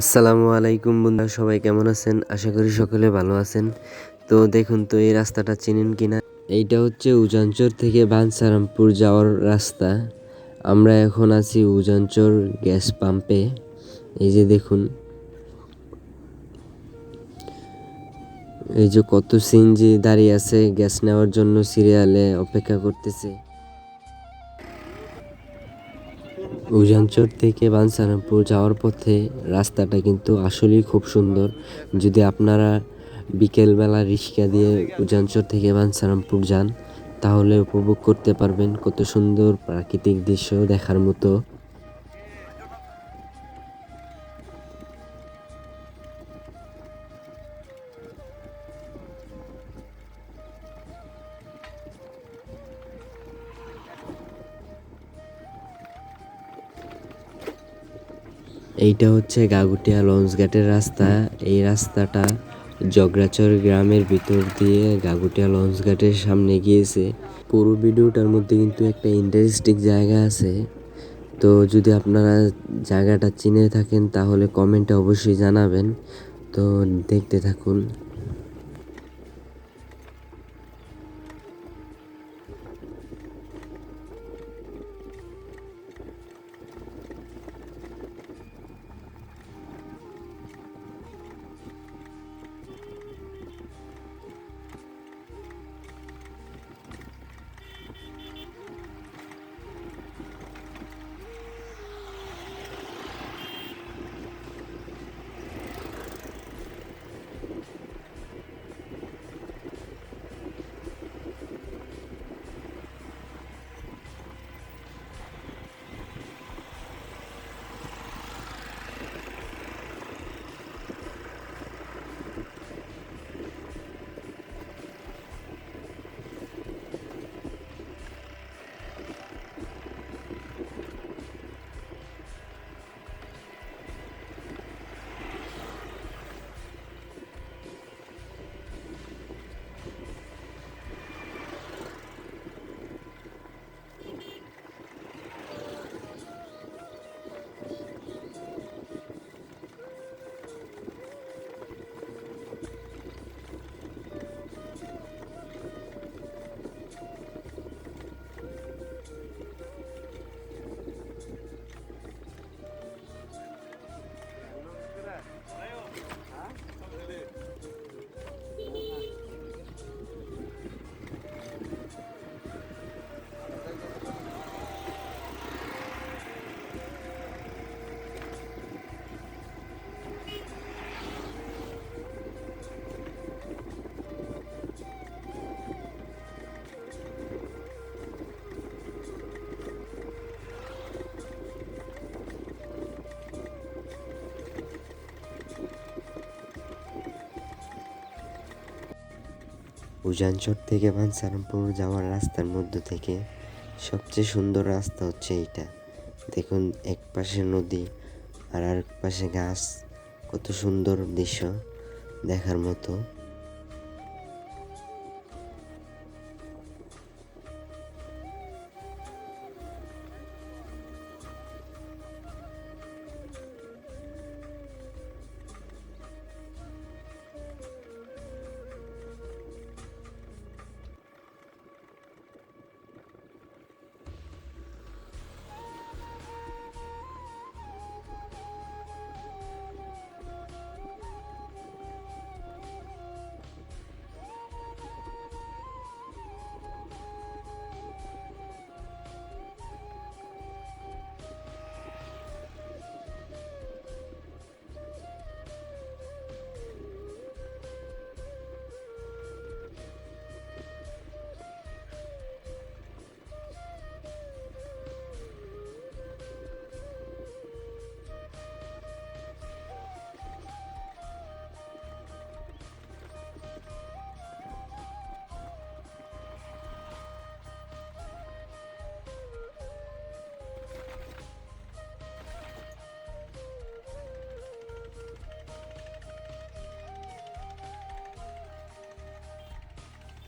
আসসালামু আলাইকুম বন্ধুরা, সবাই কেমন আছেন? আশা করি সকলে ভালো আছেন। তো দেখুন তো, এই রাস্তাটা চেনেন কিনা এইটা হচ্ছে উজানচর থেকে বানসারামপুর যাওয়ার রাস্তা। আমরা এখন আছি উজানচর গ্যাস পাম্পে। এই যে দেখুন, এই যে কত সিনজি দাঁড়িয়ে আছে গ্যাস নেওয়ার জন্য সিরিয়ালে অপেক্ষা করতেছে। উজানচর থেকে বানসারামপুর যাওয়ার পথে রাস্তাটা কিন্তু আসলেই খুব সুন্দর। যদি আপনারা বিকেলবেলা রিক্সা দিয়ে উজানচর থেকে বানসারামপুর যান, তাহলে উপভোগ করতে পারবেন কত সুন্দর প্রাকৃতিক দৃশ্য দেখার মতো। এইটা হচ্ছে গাগুটিয়া লঞ্চ লঞ্চঘাটের রাস্তা। এই রাস্তাটা জগরাচর গ্রামের ভিতর দিয়ে গাগুটিয়া লঞ্চ লঞ্চঘাটের সামনে গিয়েছে। পুরো ভিডিওটার মধ্যে কিন্তু একটা ইন্টারেস্টিং জায়গা আছে। তো যদি আপনারা জায়গাটা চিনে থাকেন, তাহলে কমেন্টে অবশ্যই জানাবেন। তো দেখতে থাকুন। উজানচর থেকে বানসারামপুর যাওয়ার রাস্তার মধ্য থেকে সবচেয়ে সুন্দর রাস্তা হচ্ছে এইটা। দেখুন এক পাশে নদী আর আরেক পাশে গাছ। কত সুন্দর দৃশ্য দেখার মতো।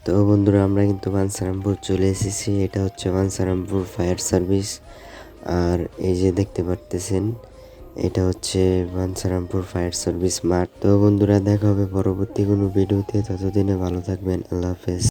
তো বন্ধুরা, আমরা কিন্তু বানসারামপুর চলে এসেছি। এটা হচ্ছে বানসারামপুর ফায়ার সার্ভিস। আর এই যে দেখতে পারতেছেন, এটা হচ্ছে বানসারামপুর ফায়ার সার্ভিস মাঠ। তো বন্ধুরা, দেখা হবে পরবর্তী কোনো ভিডিওতে। ততদিনে ভালো থাকবেন। আল্লাহ হাফেজ।